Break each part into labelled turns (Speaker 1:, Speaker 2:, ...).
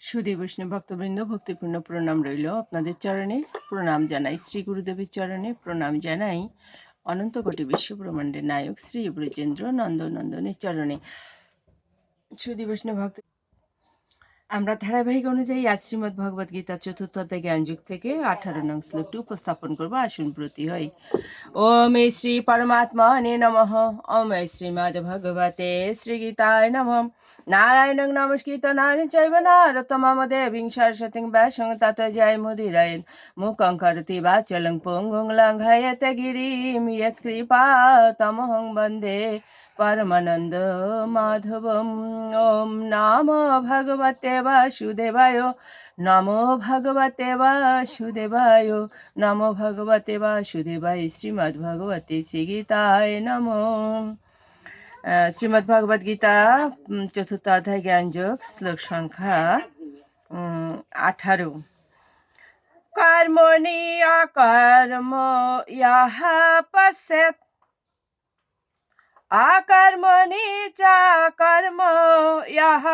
Speaker 1: সুদী বৈষ্ণব ভক্তবৃন্দ, ভক্তিপূর্ণ প্রণাম রইল আপনাদের চরণে। প্রণাম জানাই শ্রী গুরুদেবের চরণে। প্রণাম জানাই অনন্ত কোটি বিশ্ব ব্রহ্মাণ্ডের নায়ক শ্রী ব্রজেন্দ্র নন্দনন্দনের চরণে। সুদী বৈষ্ণব ভক্ত আমরা ধারাবাহিক অনুযায়ী আজ শ্রীমদ্ ভগবদ গীতা, চতুর্থ জ্ঞানযুগ থেকে আঠারো নং শ্লোকটি উপস্থাপন করব। আসুন প্রতি হই। ওম শ্রী পরমাত্মা নে নমঃ। ওম শ্রীমদ্ ভগবতে শ্রীগীতায় নমঃ। নারায়ণ নমস্কৃত নারায়ণ চৈব নারতমম দেবীং সরস্বতীং ব্যাসং তত জয় মুদিরয়ন মুখং করতি বাচলং পুঙ্গুং লঙ্ঘয়তে গিরিম। ইয়ৎ কৃপা তমহং বন্দে পরমানন্দ মাধবম। ওম নাম ভগবতে বাসুদেবায় নমো ভগবতে বাসুদেবায়। নমো ভগবতে বাসুদেবায়। শ্রীমদ্ ভগবতে শ্রীগীতায় নমো। শ্রীমদ্ ভগবদ গীতা চতুর্থ অধ্যায়, জ্ঞানযোগ, শ্লোক সংখ্যা আঠারো। কর্মণি অকর্ম ইহা পশ্যত আকর্মণি চ কর্ম ইহ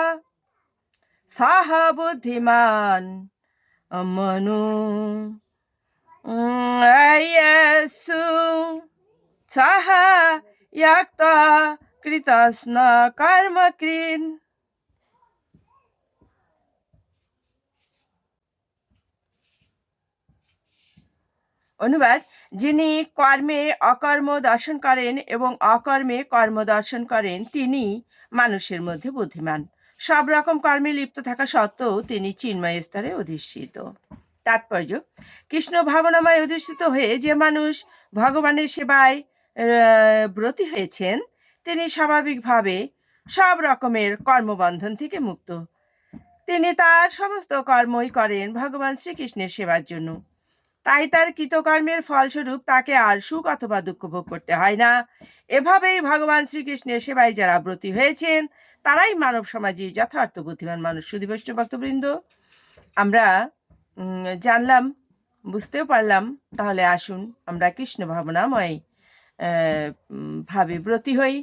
Speaker 1: সাহাবুদ্ধিমান মনু আয়সু সাহা ইয়াক্ত কৃতস্ন কর্মকৃন অনুবাদ, যিনি কর্মে অকর্ম দর্শন করেন এবং অকর্মে কর্ম দর্শন করেন, তিনি মানুষের মধ্যে বুদ্ধিমান। সব রকম কর্মে লিপ্ত থাকা সত্ত্বেও তিনি চিন্ময় স্তরে অধিষ্ঠিত। তাৎপর্য, কৃষ্ণ ভাবনাময় অধিষ্ঠিত হয়ে যে মানুষ ভগবানের সেবায় ব্রতী হয়েছেন, তিনি স্বাভাবিকভাবে সব রকমের কর্মবন্ধন থেকে মুক্ত। তিনি তার সমস্ত কর্মই করেন ভগবান শ্রীকৃষ্ণের সেবার জন্য। তাই তার কৃতকর্মের ফলস্বরূপ তাকে আর সুখ অথবা দুঃখ ভোগ করতে হয় না। এভাবেই ভগবান শ্রীকৃষ্ণের সেবায় যারা ব্রতী হয়েছেন, তারাই মানব সমাজে যথার্থ বুদ্ধিমান মানুষ। সুধী বৈষ্ণব ভক্তবৃন্দ, আমরা জানলাম, বুঝতেও পারলাম, তাহলে আসুন আমরা কৃষ্ণ ভাবনাময় ভাবে ব্রতী হই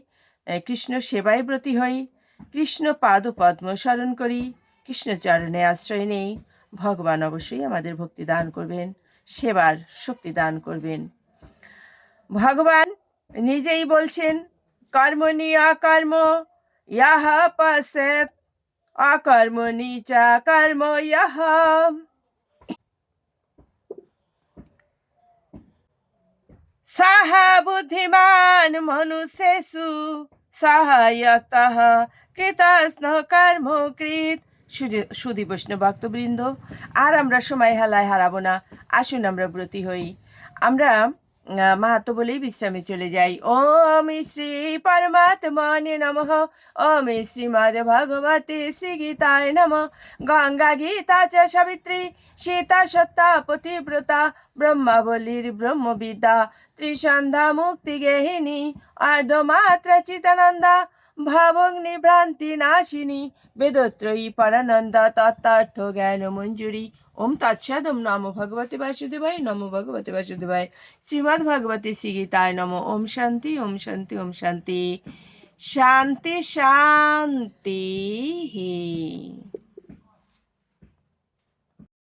Speaker 1: কৃষ্ণ সেবায় ব্রতী হই, কৃষ্ণ পাদ পদ্ম স্মরণ করি, কৃষ্ণ চরণে আশ্রয় নেই, ভগবান অবশ্যই আমাদের ভক্তি দান করবেন। সেবার শক্তি দান করবেন। ভগবান নিজেই বলছেন, কর্মণি অকর্ম, ইহা পশ্যত অকর্মণি চ কর্ম ইহা। সহ বুদ্ধিমান মনুষ্যেষু সহায়ত কৃতস্ন কর্মকৃত। সুধী বৈষ্ণব ভক্তবৃন্দ, আর আমরা সময় হেলায় হারাবো না। আসুন আমরা ব্রতী হই। আমরা মাহাতো বলেই বিশ্রামে চলে যাই। ওম শ্রী পরমাত্মনে নমঃ। ওম শ্রীমদ ভগবতে শ্রী গীতায় নম। গঙ্গা গীতা চ সাবিত্রী, সীতা সত্তা পতিব্রতা, ব্রহ্মাবলীর ব্রহ্মবিদ্যা, ত্রিসন্ধ্যা মুক্তি গেহিনী, অর্ধমাত্র চিতানন্দা ভবগ্নি ভ্রান্তি নাশিনী বেদত্রয়ী পরানন্দা তত্ত্বার্থ জ্ঞান মঞ্জুরি ওম তৎসাদ ওম নম ভগবতে বাসুদেবায় নম ভগবতে বাসুদেবায় শ্রীমদ্ ভগবতী শ্রীগীতায় নম ওম শান্তি ওম শান্তি ওম শান্তি শান্তি শান্তি